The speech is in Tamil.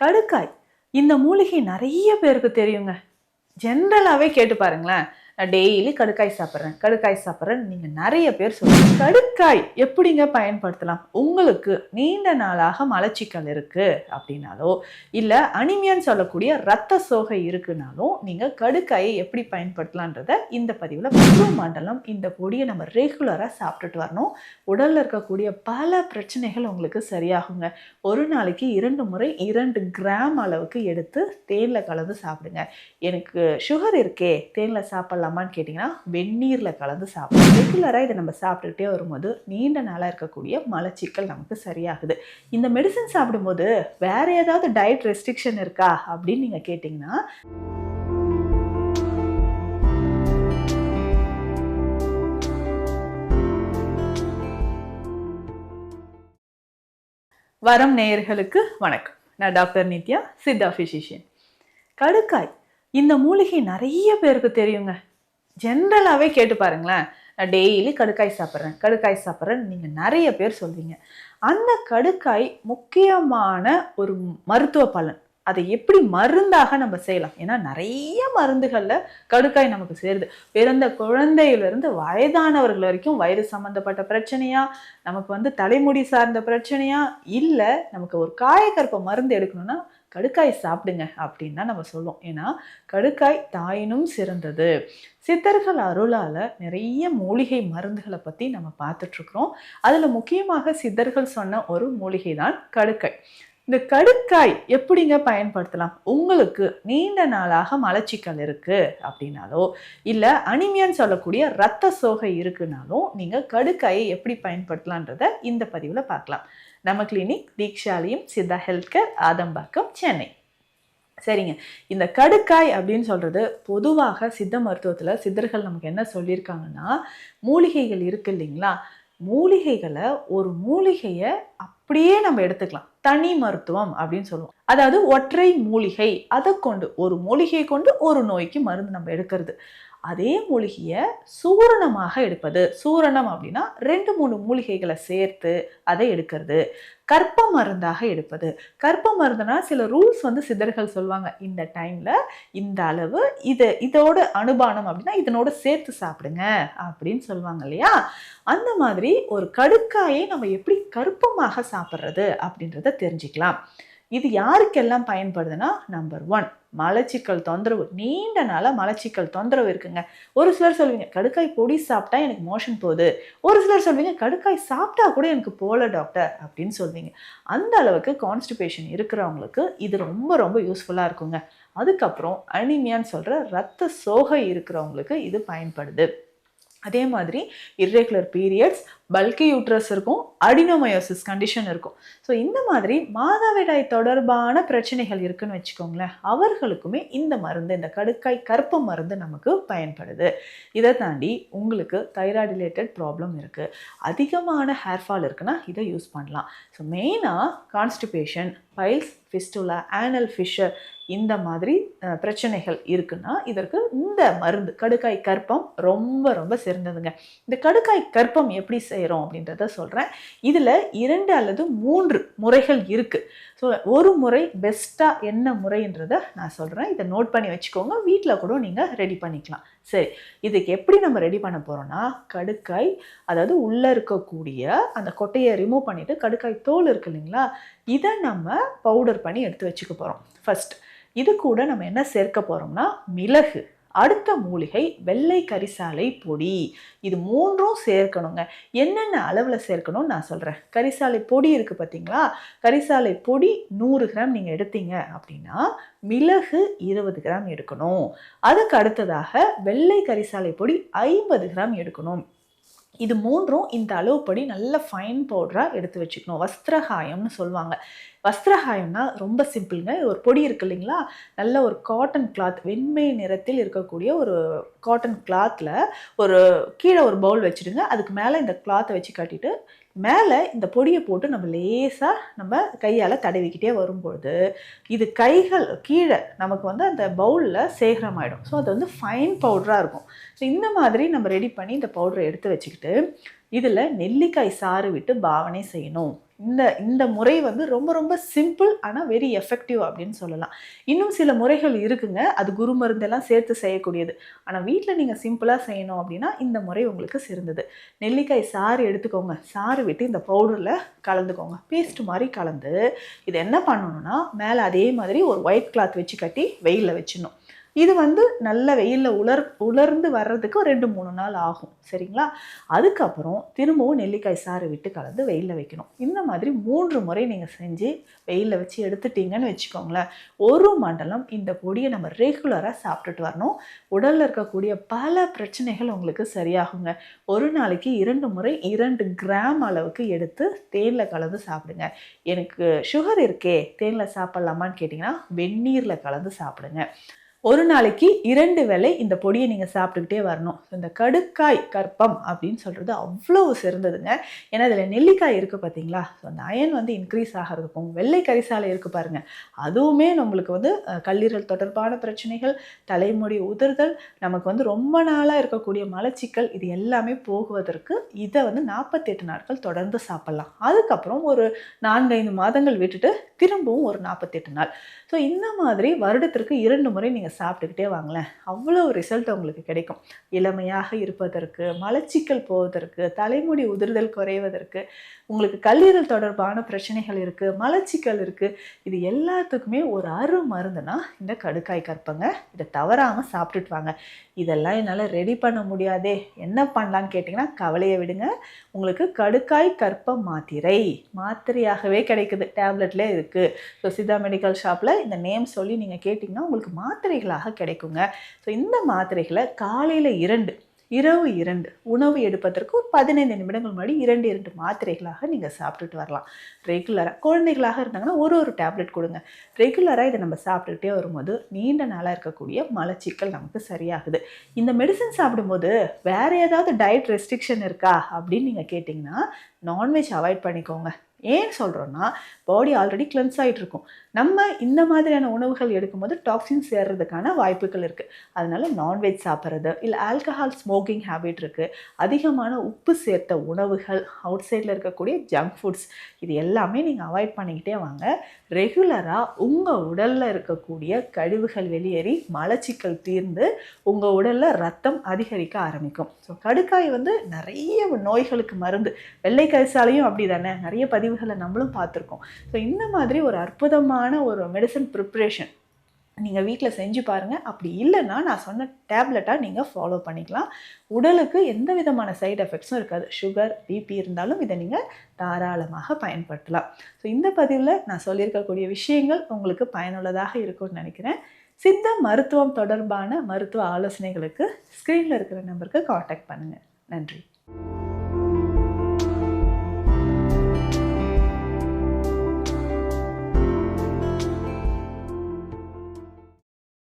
கடுக்காய். இந்த மூலிகை நிறைய பேருக்கு தெரியுங்க. ஜென்ரலாகவே கேட்டு பாருங்களேன். நான் டெய்லி கடுக்காய் சாப்பிட்றேன் கடுக்காய் சாப்பிட்றேன் நீங்கள் நிறைய பேர் சொல்லுங்கள் கடுக்காய் எப்படிங்க பயன்படுத்தலாம்? உங்களுக்கு நீண்ட நாளாக மலச்சிக்கல் இருக்குது அப்படின்னாலோ இல்லை அனிமியான்னு சொல்லக்கூடிய ரத்த சோகை இருக்குனாலும் நீங்கள் கடுக்காயை எப்படி பயன்படுத்தலான்றத இந்த பதிவில் முழு மண்டலம் இந்த பொடியை நம்ம ரெகுலராக சாப்பிட்டுட்டு வரணும். உடலில் இருக்கக்கூடிய பல பிரச்சனைகள் உங்களுக்கு சரியாகுங்க. ஒரு நாளைக்கு இரண்டு முறை இரண்டு கிராம் அளவுக்கு எடுத்து தேனில் கலந்து சாப்பிடுங்க. எனக்கு சுகர் இருக்கே தேனில் சாப்பிடலாமான்னு கேட்டிங்கன்னா வெந்நீரில் கலந்து சாப்பிடுங்க ரெகுலராக இதை நம்ம சாப்பிட்டுக்கிட்டே வரும்போது நீண்ட நாளாக இருக்கக்கூடிய மலச்சிக்கல் நமக்கு சரியாகுது. இந்த மெடிசன் சாப்பிடும்போது வேற ஏதாவது டயட் ரெஸ்ட்ரிக்ஷன் இருக்கா அப்படின்னு நீங்கள் கேட்டிங்கன்னா வரம் நேயர்களுக்கு வணக்கம். நான் டாக்டர் நித்யா சித்தா ஃபிசிஷியன் கடுக்காய். இந்த மூலிகை நிறைய பேருக்கு தெரியுங்க. ஜென்ரலாகவே கேட்டு பாருங்களேன். நான் டெய்லி கடுக்காய் சாப்பிட்றேன் கடுக்காய் சாப்பிட்றேன் நீங்கள் நிறைய பேர் சொல்வீங்க அந்த கடுக்காய் முக்கியமான ஒரு மருத்துவ பலன். அதை எப்படி மருந்தாக நம்ம செய்யலாம்? ஏன்னா நிறைய மருந்துகளில் கடுக்காய் நமக்கு சேருது. பிறந்த குழந்தையிலிருந்து வயதானவர்கள் வரைக்கும் வயிறு சம்மந்தப்பட்ட பிரச்சனையா நமக்கு வந்து தலைமுடி சார்ந்த பிரச்சனையா இல்லை நமக்கு ஒரு காயக்கற்ப மருந்து எடுக்கணும்னா கடுக்காய் சாப்பிடுங்க அப்படின்னு தான் நம்ம சொல்லுவோம். ஏன்னா கடுக்காய் தாயினும் சிறந்தது. சித்தர்கள் அருளால் நிறைய மூலிகை மருந்துகளை பற்றி நம்ம பார்த்துட்ருக்குறோம். அதில் முக்கியமாக சித்தர்கள் சொன்ன ஒரு மூலிகை தான் கடுக்காய். இந்த கடுக்காய் எப்படிங்க பயன்படுத்தலாம்? உங்களுக்கு நீண்ட நாளாக மலச்சிக்கல் இருக்குது அப்படின்னாலோ இல்லை அனிமியான்னு சொல்லக்கூடிய ரத்த சோகை இருக்குனாலும் நீங்கள் கடுக்காயை எப்படி பயன்படுத்தலான்றத இந்த பதிவில் பார்க்கலாம். நம்ம கிளினிக் தீக்ஷாலியும் சித்தா ஹெல்த் கேர் ஆதம்பாக்கம் சென்னை. சரிங்க. இந்த கடுக்காய் அப்படின்னு சொல்கிறது பொதுவாக சித்த மருத்துவத்தில் சித்தர்கள் நமக்கு என்ன சொல்லியிருக்காங்கன்னா மூலிகைகள் இருக்கு இல்லைங்களா? மூலிகைகளை ஒரு மூலிகையை அப்படியே நம்ம எடுத்துக்கலாம். தனி மருத்துவம் அப்படின்னு சொல்லுவோம். அதாவது ஒற்றை மூலிகை அதை கொண்டு ஒரு மூலிகையை கொண்டு ஒரு நோய்க்கு மருந்து நம்ம எடுக்கிறது. அதே மூலிகையை சூரணமாக எடுப்பது. சூரணம் அப்படின்னா ரெண்டு மூணு மூலிகைகளை சேர்த்து அதை எடுக்கிறது. கற்ப மருந்தாக எடுப்பது. கற்ப மருந்துனா சில ரூல்ஸ் வந்து சித்தர்கள் சொல்லுவாங்க. இந்த டைமில் இந்த அளவு இது இதோட அனுபானம் அப்படின்னா இதனோட சேர்த்து சாப்பிடுங்க அப்படின்னு சொல்லுவாங்க இல்லையா? அந்த மாதிரி ஒரு கடுக்காயை நம்ம எப்படி கற்பமாக சாப்பிட்றது அப்படின்றத தெரிஞ்சுக்கலாம். இது யாருக்கெல்லாம் பயன்படுதுன்னா நம்பர் ஒன் மலச்சிக்கல் தொந்தரவு. நீண்ட நாளாக மலச்சிக்கல் தொந்தரவு இருக்குங்க. ஒரு சிலர் சொல்லுவீங்க கடுக்காய் பொடி சாப்பிட்டா எனக்கு மோஷன் போகுது. ஒரு சிலர் சொல்வீங்க கடுக்காய் சாப்பிட்டா கூட எனக்கு போகல டாக்டர் அப்படின்னு சொல்வீங்க அந்த அளவுக்கு கான்ஸ்டிபேஷன் இருக்கிறவங்களுக்கு இது ரொம்ப ரொம்ப யூஸ்ஃபுல்லாக இருக்குங்க. அதுக்கப்புறம் அனிமியான்னு சொல்கிற ரத்த சோகை இருக்கிறவங்களுக்கு இது பயன்படுது. அதே மாதிரி இர்ரெகுலர் பீரியட்ஸ் பல்கி யூட்ரஸ் இருக்கும் அடினோமயோசிஸ் கண்டிஷன் இருக்கும். ஸோ இந்த மாதிரி மாதவிடாய் தொடர்பான பிரச்சனைகள் இருக்குன்னு வச்சுக்கோங்களேன் அவர்களுக்குமே இந்த மருந்து இந்த கடுக்காய் கற்ப மருந்து நமக்கு பயன்படுது. இதை தாண்டி உங்களுக்கு தைராய்டு ரிலேட்டட் ப்ராப்ளம் இருக்குது அதிகமான ஹேர் ஃபால் இருக்குன்னா இதை யூஸ் பண்ணலாம். ஸோ மெயினாக constipation piles fistula anal fissure இந்த மாதிரி பிரச்சனைகள் இருக்குன்னா இதற்கு இந்த மருந்து கடுக்காய் கற்பம் ரொம்ப ரொம்ப சிறந்ததுங்க. இந்த கடுக்காய் கற்பம் எப்படி செய்கிறோம் அப்படின்றத சொல்கிறேன் இதில் இரண்டு அல்லது மூன்று முறைகள் இருக்குது ஸோ ஒரு முறை பெஸ்ட்டாக என்ன முறைன்றதை நான் சொல்கிறேன் இதை நோட் பண்ணி வச்சுக்கோங்க. வீட்டில் கூட நீங்கள் ரெடி பண்ணிக்கலாம். சரி இதுக்கு எப்படி நம்ம ரெடி பண்ண போகிறோம்னா கடுக்காய் அதாவது உள்ளே இருக்கக்கூடிய அந்த கொட்டையை ரிமூவ் பண்ணிவிட்டு கடுக்காய் தோல் இருக்கு இல்லைங்களா இதை நம்ம பவுடர் பண்ணி எடுத்து வச்சுக்க போகிறோம் ஃபர்ஸ்ட் இது கூட நம்ம என்ன சேர்க்க போகிறோம்னா மிளகு. அடுத்த மூலிகை வெள்ளை கரிசாலை பொடி. இது மூன்றும் சேர்க்கணுங்க. என்னென்ன அளவில் சேர்க்கணும்னு நான் சொல்கிறேன் கரிசாலை பொடி இருக்குது பார்த்தீங்களா கரிசாலை பொடி நூறு கிராம் நீங்கள் எடுத்தீங்க அப்படின்னா மிளகு இருபது கிராம் எடுக்கணும். அதுக்கு அடுத்ததாக வெள்ளை கரிசாலை பொடி ஐம்பது கிராம் எடுக்கணும். இது மூன்றும் இந்த அளவுப்படி நல்ல ஃபைன் பவுடராக எடுத்து வச்சுக்கணும். வஸ்திரகாயம்னு சொல்லுவாங்க. வஸ்திரகாயம்னா ரொம்ப சிம்பிளுங்க ஒரு பொடி இருக்கு இல்லைங்களா? நல்ல ஒரு காட்டன் கிளாத் வெண்மை நிறத்தில் இருக்கக்கூடிய ஒரு காட்டன் கிளாத்தில் ஒரு கீழே ஒரு பவுல் வச்சுடுங்க. அதுக்கு மேலே இந்த கிளாத்தை வச்சு கட்டிட்டு மேலே இந்த பொடியை போட்டு நம்ம லேசாக நம்ம கையால் தடவிக்கிட்டே வரும்பொழுது இது கைகள் கீழே நமக்கு வந்து அந்த பவுலில் சேகரமாயிடும். ஸோ அது வந்து ஃபைன் பவுடராக இருக்கும். ஸோ இந்த மாதிரி நம்ம ரெடி பண்ணி இந்த பவுடரை எடுத்து வச்சுக்கிட்டு இதில் நெல்லிக்காய் சாறு விட்டு பாவனை செய்யணும். இந்த இந்த முறை வந்து ரொம்ப ரொம்ப சிம்பிள் ஆனால் வெரி எஃபெக்டிவ் அப்படின்னு சொல்லலாம். இன்னும் சில முறைகள் இருக்குங்க. அது குரு மருந்தெல்லாம் சேர்த்து செய்யக்கூடியது. ஆனால் வீட்டில் நீங்கள் சிம்பிளாக செய்யணும் அப்படின்னா இந்த முறை உங்களுக்கு சிறந்தது. நெல்லிக்காய் சாறு எடுத்துக்கோங்க. சாறு விட்டு இந்த பவுடரில் கலந்துக்கோங்க. பேஸ்ட் மாதிரி கலந்து இது என்ன பண்ணணும்னா மேலே அதே மாதிரி ஒரு ஒயிட் கிளாத் வச்சு கட்டி வெயிலில் வச்சிடணும். இது வந்து நல்ல வெயிலில் உலர் உலர்ந்து வர்றதுக்கு ஒரு ரெண்டு மூணு நாள் ஆகும். சரிங்களா? அதுக்கப்புறம் திரும்பவும் நெல்லிக்காய் சாறு விட்டு கலந்து வெயிலில் வைக்கணும். இந்த மாதிரி மூன்று முறை நீங்கள் செஞ்சு வெயிலில் வச்சு எடுத்துட்டீங்கன்னு வச்சுக்கோங்களேன். ஒரு மண்டலம் இந்த பொடியை நம்ம ரெகுலராக சாப்பிட்டுட்டு வரணும். உடலில் இருக்கக்கூடிய பல பிரச்சனைகள் உங்களுக்கு சரியாகுங்க. ஒரு நாளைக்கு இரண்டு முறை இரண்டு கிராம் அளவுக்கு எடுத்து தேனில் கலந்து சாப்பிடுங்க. எனக்கு சுகர் இருக்கே தேனில் சாப்பிட்லாமான்னு கேட்டிங்கன்னா வெந்நீரில் கலந்து சாப்பிடுங்க. ஒரு நாளைக்கு இரண்டு வேளை இந்த பொடியை நீங்கள் சாப்பிட்டுக்கிட்டே வரணும். இந்த கடுக்காய் கற்பம் அப்படின்னு சொல்கிறது அவ்வளோ சிறந்ததுங்க. ஏன்னா இதில் நெல்லிக்காய் இருக்குது பார்த்தீங்களா ஸோ அந்த அயன் வந்து இன்க்ரீஸ் ஆகிறதுக்கும் வெள்ளை கரிசாலை இருக்குது பாருங்கள் அதுவுமே நம்மளுக்கு வந்து கல்லீரல் தொடர்பான பிரச்சனைகள் தலைமுடி உதிர்தல் நமக்கு வந்து ரொம்ப நாளாக இருக்கக்கூடிய மலச்சிக்கல் இது எல்லாமே போகுவதற்கு இதை வந்து நாற்பத்தெட்டு நாட்கள் தொடர்ந்து சாப்பிட்லாம். அதுக்கப்புறம் ஒரு நான்கைந்து மாதங்கள் விட்டுட்டு திரும்பவும் ஒரு நாற்பத்தெட்டு நாள். ஸோ இந்த மாதிரி வருடத்திற்கு இரண்டு முறை நீங்கள் சாப்பிட்டுக்கிட்டே வாங்களேன். அவ்வளோ ரிசல்ட் உங்களுக்கு கிடைக்கும். இளமையாக இருப்பதற்கு மலச்சிக்கல் போவதற்கு தலைமுடி உதிர்தல் குறைவதற்கு உங்களுக்கு கல்லீரல் தொடர்பான பிரச்சனைகள் இருக்குது மலச்சிக்கல் இருக்குது இது எல்லாத்துக்குமே ஒரு அரு மருந்துனா இந்த கடுக்காய் கற்பங்க. இதை தவறாமல் சாப்பிட்டுட்டு வாங்க. இதெல்லாம் என்னால் ரெடி பண்ண முடியாதே. என்ன பண்ணலான்னு கேட்டிங்கன்னா கவலையை விடுங்க. உங்களுக்கு கடுக்காய் கற்ப மாத்திரை மாத்திரையாகவே கிடைக்குது. டேப்லெட்லேயே இருக்குது ஸோ சிதா மெடிக்கல் ஷாப்பில் இந்த நேம் சொல்லி நீங்கள் கேட்டிங்கன்னா உங்களுக்கு மாத்திரை மாத்திரைகளாக கிடைக்குங்க. ஸோ இந்த மாத்திரைகளை காலையில் இரண்டு இரவு இரண்டு உணவு எடுப்பதற்கு ஒரு பதினைந்து நிமிடங்கள் முன்னாடி இரண்டு இரண்டு மாத்திரைகளாக நீங்கள் சாப்பிட்டுட்டு வரலாம். ரெகுலராக குழந்தைகளாக இருந்தாங்கன்னா ஒரு ஒரு டேப்லெட் கொடுங்க. ரெகுலராக இதை நம்ம சாப்பிட்டுக்கிட்டே வரும்போது நீண்ட நாளாக இருக்கக்கூடிய மலச்சிக்கல் நமக்கு சரியாகுது. இந்த மெடிசன் சாப்பிடும்போது வேற ஏதாவது டயட் ரெஸ்ட்ரிக்ஷன் இருக்கா அப்படின்னு நீங்கள் கேட்டிங்கன்னா நான்வெஜ் அவாய்ட் பண்ணிக்கோங்க. ஏன் சொல்கிறோன்னா பாடி ஆல்ரெடி கிளென்ஸ் ஆகிட்டு இருக்கும் நம்ம இந்த மாதிரியான உணவுகள் எடுக்கும்போது டாக்ஸின் சேர்றதுக்கான வாய்ப்புகள் இருக்குது அதனால் நான்வெஜ் சாப்பிட்றது இல்லை ஆல்கஹால் ஸ்மோக்கிங் ஹேபிட் இருக்குது அதிகமான உப்பு சேர்த்த உணவுகள் அவுட் சைடில் இருக்கக்கூடிய ஜங்க் ஃபுட்ஸ் இது எல்லாமே நீங்கள் அவாய்ட் பண்ணிக்கிட்டே வாங்க. ரெகுலராக உங்கள் உடலில் இருக்கக்கூடிய கழிவுகள் வெளியேறி மலச்சிக்கல் தீர்ந்து உங்கள் உடலில் ரத்தம் அதிகரிக்க ஆரம்பிக்கும். ஸோ கடுக்காய் வந்து நிறைய நோய்களுக்கு மருந்து. வெள்ளை கரிசாலையும் அப்படி தானே நிறைய பதிவுகளை நம்மளும் பார்த்துருக்கோம். ஸோ இந்த மாதிரி ஒரு அற்புதமான ஒரு மெடிசன் ப்ரிப்ரேஷன் நீங்கள் வீட்டில் செஞ்சு பாருங்கள் அப்படி இல்லைன்னா நான் சொன்ன டேப்லெட்டாக நீங்கள் ஃபாலோ பண்ணிக்கலாம். உடலுக்கு எந்த விதமான சைடு எஃபெக்ட்ஸும் இருக்காது. சுகர் பிபி இருந்தாலும் இதை நீங்கள் தாராளமாக பயன்படுத்தலாம். ஸோ இந்த பதிவில் நான் சொல்லியிருக்கக்கூடிய விஷயங்கள் உங்களுக்கு பயனுள்ளதாக இருக்கும்னு நினைக்கிறேன். சித்த மருத்துவம் தொடர்பான மருத்துவ ஆலோசனைகளுக்கு ஸ்க்ரீனில் இருக்கிற நம்பருக்கு காண்டாக்ட் பண்ணுங்கள் நன்றி.